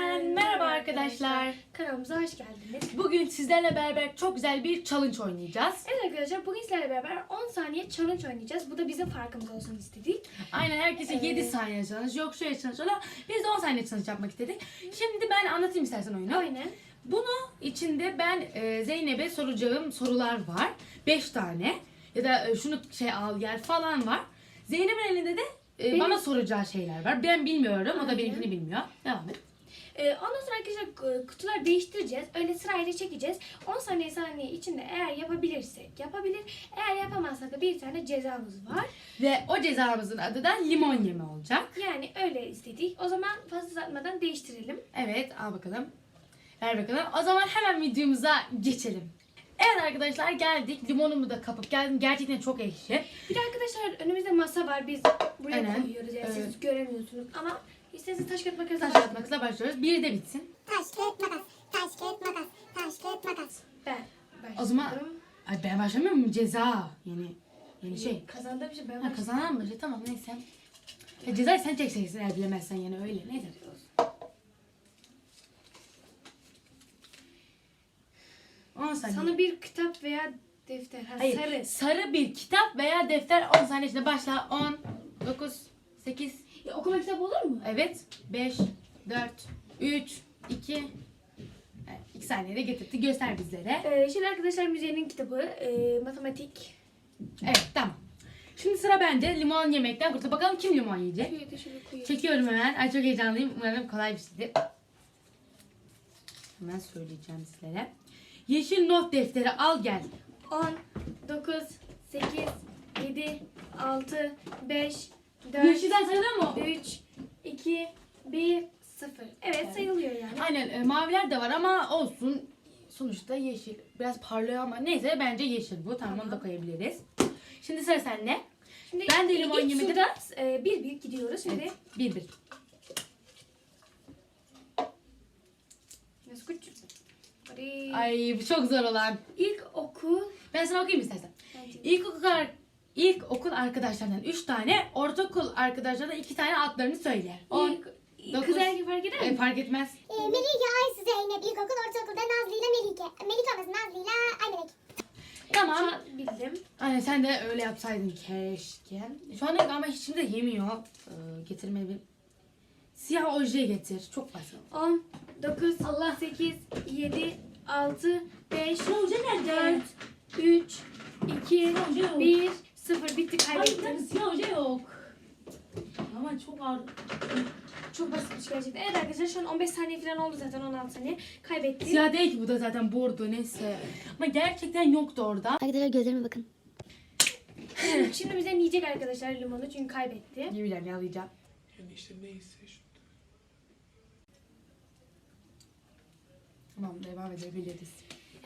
ben. Merhaba arkadaşlar. Kanalımıza hoş geldiniz. Bugün sizlerle beraber çok güzel bir challenge oynayacağız. Evet arkadaşlar bugün sizlerle beraber 10 saniye challenge oynayacağız. Bu da bizim farkımız olsun istedik. Aynen herkese Evet. 7 saniye challenge. Yok şöyle challenge olur. Biz de 10 saniye challenge yapmak istedik. Şimdi ben anlatayım istersen oyunu. Aynen. Bunu içinde ben e, Zeynep'e soracağım sorular var. 5 tane. Ya da e, şunu şey al gel falan var. Zeynep'in elinde de e, Benim- bana soracağı şeyler var. Ben bilmiyorum. O da Aynen. benimkini bilmiyor. Devam et. Ee, ondan sonra arkadaşlar e, kutular değiştireceğiz. Öyle sırayla çekeceğiz. 10 saniye saniye içinde eğer yapabilirsek yapabilir. Eğer yapamazsak da bir tane cezamız var. Ve o cezamızın adı da limon yeme olacak. Yani öyle istedik. O zaman fazla uzatmadan değiştirelim. Evet al bakalım. Ver bakalım. O zaman hemen videomuza geçelim. Evet arkadaşlar geldik. Limonumu da kapıp geldim. Gerçekten çok ekşi. Bir de arkadaşlar önümüzde masa var. Biz buraya Aynen. koyuyoruz. Yani Evet. siz göremiyorsunuz. Ama isterseniz taş kağıt makas Taş başlayalım. atmakla başlıyoruz. Bir de bitsin. Taş kağıt makas. Taş kağıt makas. Taş kağıt makas. Ben O zaman ay ben başlamıyor muyum? Ceza. Yani yeni şey. Kazandığım için ben Ha, başlıyorum. kazanan mı? Şey, Tamam neyse. Ya cezayı sen çekeceksin eğer bilemezsen yani öyle. Neyse. On saniye. Sana bir kitap veya defter. Ha, Hayır, sarı. sarı bir kitap veya defter 10 saniye içinde başla. 10, 9, 8, Ya, okuma kitabı olur mu? Evet. 5, 4, 3, 2, 2 saniyede getirdi. Göster bizlere. Ee, şimdi arkadaşlar müzenin kitabı. e, matematik. Evet tamam. Şimdi sıra bende. Limon yemekten kurtul. Bakalım kim limon yiyecek? Çekiyorum hemen. Ay çok heyecanlıyım. Umarım kolay bir şeydir. Hemen söyleyeceğim sizlere. Yeşil not defteri al gel. 10, 9, 8, 7, 6, 5, 4, Yeşilden sayılır mı? o? 3, 2, 1, 0. Evet sayılıyor yani. Aynen e, maviler de var ama olsun. Sonuçta yeşil. Biraz parlıyor ama neyse bence yeşil bu. Tamam, onu da koyabiliriz. Şimdi sıra sende. Şimdi Ben de limon yemedim. turda, e, bir bir gidiyoruz. Şimdi Evet. Bir bir. Ay bu çok zor olan. İlk okul. Ben sana okuyayım istersen. İlkokul, ar- ilkokul arkadaşlarından 3 tane, ortaokul arkadaşlarından 2 tane adlarını söyle. 10. İlk, dokuz. kız erkek fark eder E, mi? fark etmez. Ee, Melike, Aysu, Zeynep, ilkokul, ortaokulda Nazlı ile Melike. Melike olmasın Nazlı ile Aymelek. Şu Tamam. an bildim. Anne sen de öyle yapsaydın keşke. Şu anda ama hiçbir de yemiyor. Ee, getirme bir. Siyah oje getir. Çok basit. 10, 9, Allah 8, 7, 6, 5, 4, 3, 2, 1, 0. Bitti kaybettim. siyah yok. Ama çok ağır. Çok basitmiş gerçekten. Evet arkadaşlar şu an 15 saniye falan oldu zaten 16 saniye. Kaybettim. Siyah değil ki bu da zaten bordo neyse. Ama gerçekten yoktu orada. Arkadaşlar gözlerime bakın. Şimdi bize yiyecek arkadaşlar limonu çünkü kaybetti. Yeminle yalayacağım. Yani işte neyse şu Tamam devam edebiliriz.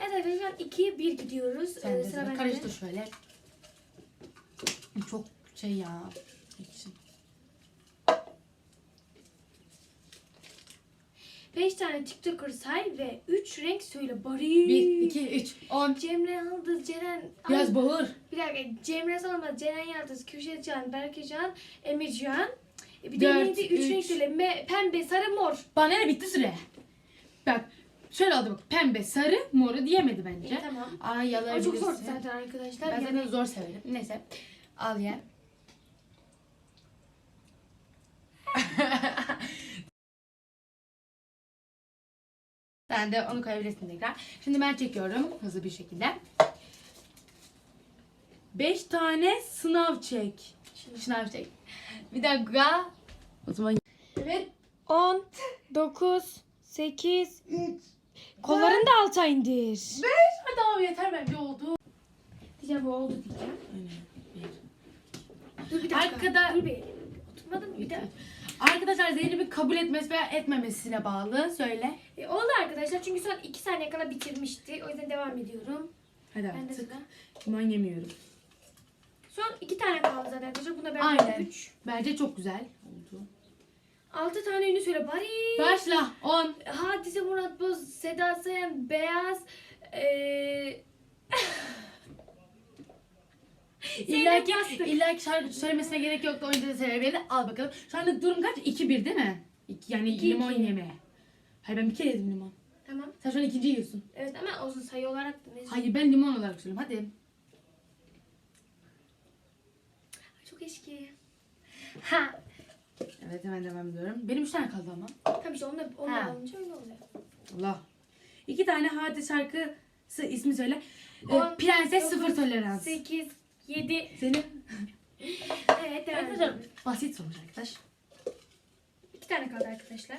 Evet arkadaşlar 2, 1 gidiyoruz. Sen Ee, de sıra sıra bende. karıştır şöyle. Çok şey ya. için. 5 tane TikToker say ve 3 renk söyle. Bari. 1, 2, 3, 10. Cemre Yıldız, Ceren... Ay, bağır. Bir dakika. Cemre Salma, Ceren Yıldız, Kürşet Can, Berke Can, Emir Can. E, Bir Dört, de neydi? 3 üç. renk söyle. Me, pembe, sarı, mor. Bana ne bitti süre. Bak şöyle oldu bak. Pembe, sarı, moru diyemedi bence. İyi, tamam. Ay Ama yalayabilirsin. çok zor zaten arkadaşlar. Ben Yani- zaten zor severim. Neyse. Al ye. Sen de onu koyabilirsin tekrar. Şimdi ben çekiyorum hızlı bir şekilde. 5 tane sınav çek. Sınav çek. Bir dakika. O zaman Evet. 10, 9, 8, Kollarını da alta indir. Hadi abi yeter bence oldu. Diyeceğim bu oldu diyeceğim. Dur bir dakika. Arkada- Dur bir. Oturmadım? Bir dakika. Arkadaşlar Zeynep'in kabul etmesi veya etmemesine bağlı. Söyle. E, oldu arkadaşlar çünkü son 2 saniye kala bitirmişti. O yüzden devam ediyorum. Hadi Ben de artık. sıra. Ben yemiyorum. Son 2 tane kaldı zaten arkadaşlar. Buna ben Aynen. 3. Bence çok güzel oldu. 6 tane ünlü söyle. Bari. Başla. 10. Hadise Murat Boz, Seda Sayan, Beyaz, eee... İlla ki, illa ki şarkı söylemesine gerek yoktu. Oyuncu da sevebilirdi. Al bakalım. Şu anda durum kaç? 2-1 değil mi? İki, yani İki, limon iki. yeme. Hayır ben bir kere yedim limon. Tamam. Sen şu an ikinci yiyorsun. Evet ama olsun sayı olarak da neyse. Hayır ben limon olarak söylüyorum. Hadi. Çok eski. Ha. Evet hemen devam ediyorum. Benim üç tane kaldı ama. Tabii işte onunla, onunla Ha. olunca öyle oluyor. Allah. İki tane hadi şarkısı ismi söyle. Ee, On, Prenses dokuz, sıfır tolerans. 8, 7. Senin? Evet devam Arkadaşlar edelim. basit sonuç arkadaş. İki tane kaldı arkadaşlar.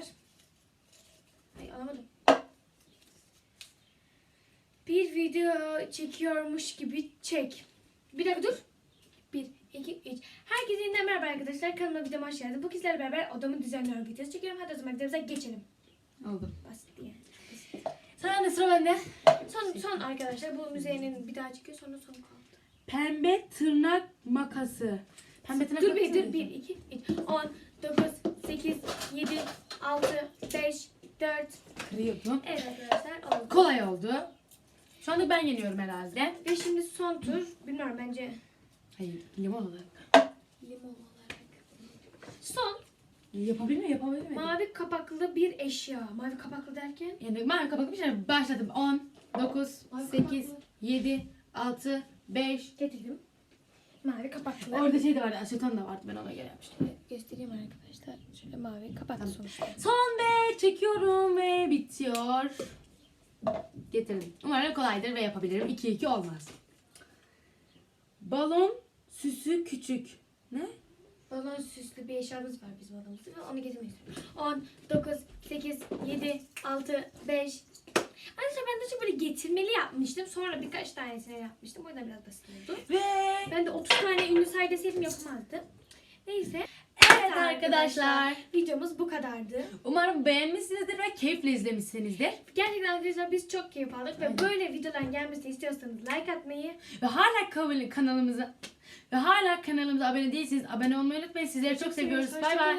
Ay alamadım. Bir video çekiyormuş gibi çek. Bir dakika dur. Bir, iki, üç. Herkese yeniden merhaba arkadaşlar. Kanalıma videoma hoş geldiniz. Bu kişilerle beraber odamı düzenliyorum videosu çekiyorum. Hadi o zaman videomuza geçelim. Oldu. Basit diye. Sıra bende sıra bende. Son, son arkadaşlar bu müzeyenin bir daha çekiyor sonra son kaldı. Pembe tırnak makası. Pembe tırnak Dur makası bir, dur mı? bir, iki, üç. On, dokuz, sekiz, yedi, altı, beş, dört. Kırıyordum. Evet arkadaşlar oldu. Kolay oldu. Şu anda ben yeniyorum herhalde. Ve şimdi son tur. Bilmiyorum bence Hayır limon olarak. limon olarak. Son Yapabilir mi yapabilir mi? mavi kapaklı bir eşya. Mavi kapaklı derken Yani mavi kapaklı bir şey başladım. 10, 9, Mavi 8, kapaklı. 7, 6, 5. getirdim. Mavi kapaklı. Orada şey de vardı, aseton da vardı. Ben ona göre yapmıştım. Göstereyim arkadaşlar. Şöyle mavi kapaklı Tamam. sonuçta. Son ve çekiyorum ve bitiyor. Getirdim. Umarım kolaydır ve yapabilirim. 2-2 olmaz. Balon süsü küçük. Ne? Balon süslü bir eşyamız var bizim odamızda ve onu istiyorum. 10, 9, 8, 7, 6, 5. Arkadaşlar ben daha çok böyle getirmeli yapmıştım. Sonra birkaç tanesini yapmıştım. O yüzden biraz basit oldu. Ve Ben de 30 tane ünlü say deseydim yapamazdım. Neyse. evet arkadaşlar. Videomuz bu kadardı. Umarım beğenmişsinizdir ve keyifle izlemişsinizdir. Gerçekten arkadaşlar biz çok keyif aldık ve böyle videoların gelmesini istiyorsanız like atmayı Ve hala kanal- kanalımıza ve hala kanalımıza abone değilseniz abone olmayı unutmayın. Sizleri çok seviyoruz. Bay bay.